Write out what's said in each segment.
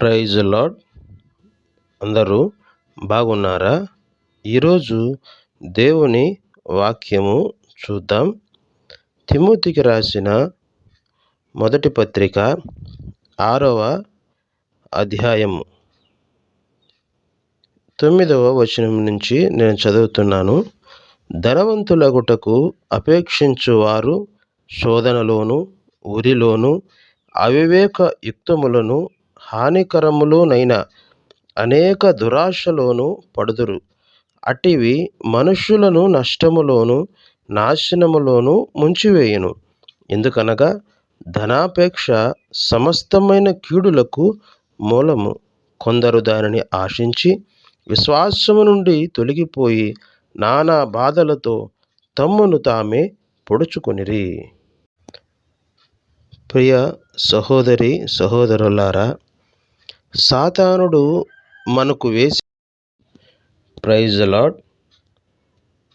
Praise lord అందరూ బాగున్నారా? ఈరోజు దేవుని వాక్యము చూద్దాం. తిమోతికి రాసిన మొదటి పత్రిక ఆరవ అధ్యాయము. తొమ్మిదవ వచనం నుంచి నేను చదువుతున్నాను. ధనవంతులగుటకు అపేక్షించువారు శోధనలోను ఉరిలోను అవివేక యుక్తములను హానికరములునైన అనేక దురాశలోను పడుదురు. అటివి మనుష్యులను నష్టములోను నాశనములోను ముంచివేయును. ఎందుకనగా ధనాపేక్ష సమస్తమైన కీడులకు మూలము. కొందరు దానిని ఆశించి విశ్వాసము నుండి తొలగిపోయి నానా బాధలతో తమ్మును తామే పొడుచుకొనిరి. ప్రియ సహోదరి సహోదరులారా సాతానుడు మనకు వేసి ప్రైజ్ లాడ్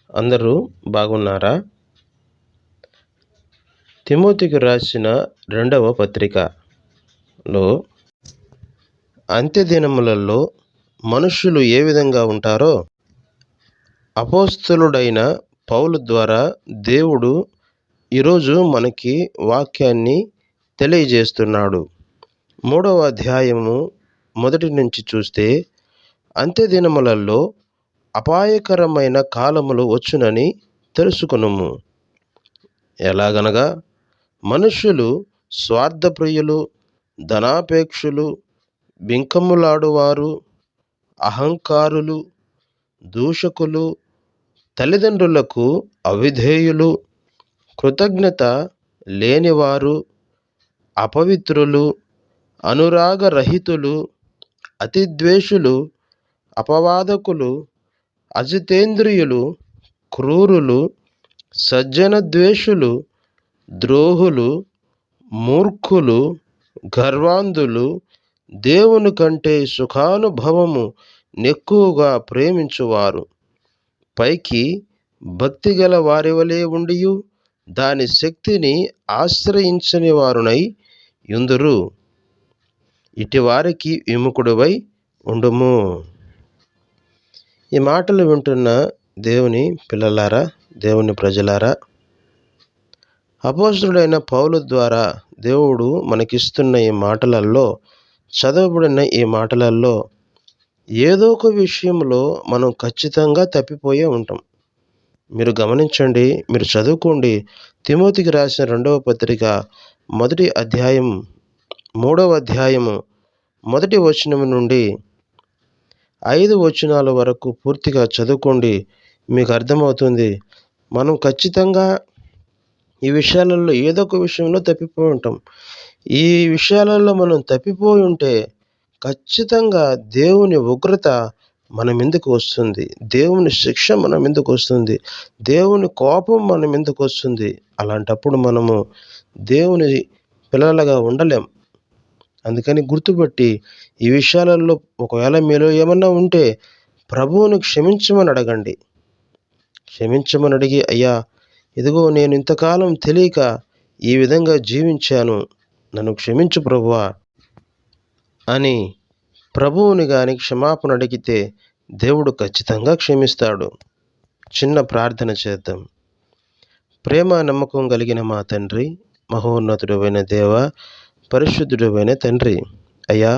అందరూ బాగున్నారా? తిమోతికి రాసిన రెండవ పత్రికలో అంత్యదినములలో మనుషులు ఏ విధంగా ఉంటారో అపోస్తులుడైన పౌలు ద్వారా దేవుడు ఈరోజు మనకి వాక్యాన్ని తెలియజేస్తున్నాడు. మూడవ అధ్యాయము మొదటి నుంచి చూస్తే అంత్యదినములలో అపాయకరమైన కాలములు వచ్చునని తెలుసుకునుము. ఎలాగనగా మనుష్యులు స్వార్థప్రియులు ధనాపేక్షులు బింకములాడువారు అహంకారులు దూషకులు తల్లిదండ్రులకు అవిధేయులు కృతజ్ఞత లేనివారు అపవిత్రులు అనురాగరహితులు అతిద్వేషులు అపవాదకులు అజితేంద్రియులు క్రూరులు సజ్జనద్వేషులు ద్రోహులు మూర్ఖులు గర్వాంధులు దేవుని కంటే సుఖానుభవము నెక్కువగా ప్రేమించువారు. పైకి భక్తి గల వారి వలె ఉండియు దాని శక్తిని ఆశ్రయించని వారునై యుందురు. ఇటివారికి విముఖుడువై ఉండుము. ఈ మాటలు వింటున్న దేవుని పిల్లలారా దేవుని ప్రజలారా అపోసుడైన పౌలు ద్వారా దేవుడు మనకిస్తున్న ఈ మాటలల్లో చదవబడిన ఈ మాటలలో ఏదో ఒక విషయంలో మనం ఖచ్చితంగా తప్పిపోయే ఉంటాం. మీరు గమనించండి మీరు చదువుకోండి. తిమోతికి రాసిన రెండవ పత్రిక మొదటి అధ్యాయం మూడవ అధ్యాయము మొదటి వచనం నుండి ఐదు వచనాల వరకు పూర్తిగా చదువుకోండి మీకు అర్థమవుతుంది. మనం ఖచ్చితంగా ఈ విషయాలలో ఏదో ఒక విషయంలో తప్పిపోయి ఉంటాం. ఈ విషయాలలో మనం తప్పిపోయి ఉంటే ఖచ్చితంగా దేవుని ఉగ్రత మన మీదకు వస్తుంది. దేవుని శిక్ష మన మీదకు వస్తుంది. దేవుని కోపం మన మీదకు వస్తుంది. అలాంటప్పుడు మనము దేవుని పిల్లలుగా ఉండలేం. అందుకని గుర్తుపెట్టి ఈ విషయాలలో ఒకవేళ మీలో ఏమన్నా ఉంటే ప్రభువును క్షమించమని అడగండి. క్షమించమని అడిగి అయ్యా ఇదిగో నేను ఇంతకాలం తెలియక ఈ విధంగా జీవించాను. నన్ను క్షమించు ప్రభువా అని ప్రభువుని కాని క్షమాపణ అడిగితే దేవుడు ఖచ్చితంగా క్షమిస్తాడు. చిన్న ప్రార్థన చేద్దాం. ప్రేమ నమ్మకం కలిగిన మా తండ్రి మహోన్నతుడైన దేవ పరిశుద్ధుడమైన తండ్రి. అయ్యా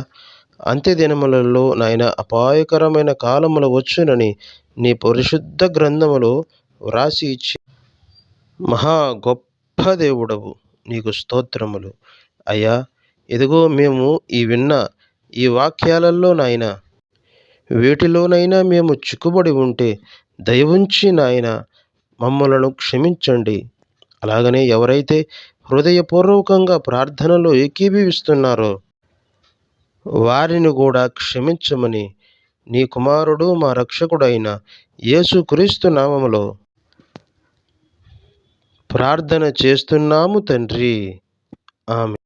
అంత్యదినములలో నాయన అపాయకరమైన కాలములు వచ్చునని నీ పరిశుద్ధ గ్రంథములో వ్రాసి ఇచ్చి మహా గొప్ప దేవుడవు. నీకు స్తోత్రములు. అయ్యా ఇదిగో మేము ఈ విన్న ఈ వాక్యాలలో నాయన వీటిలోనైనా మేము చిక్కుబడి ఉంటే దయవుంచి నాయన మమ్మలను క్షమించండి. అలాగనే ఎవరైతే హృదయపూర్వకంగా ప్రార్థనలో ఏకీభవిస్తున్నారు. వారిని కూడా క్షమించమని నీ కుమారుడు మా రక్షకుడైన యేసుక్రీస్తు నామములో ప్రార్థన చేస్తున్నాము తండ్రి. ఆమె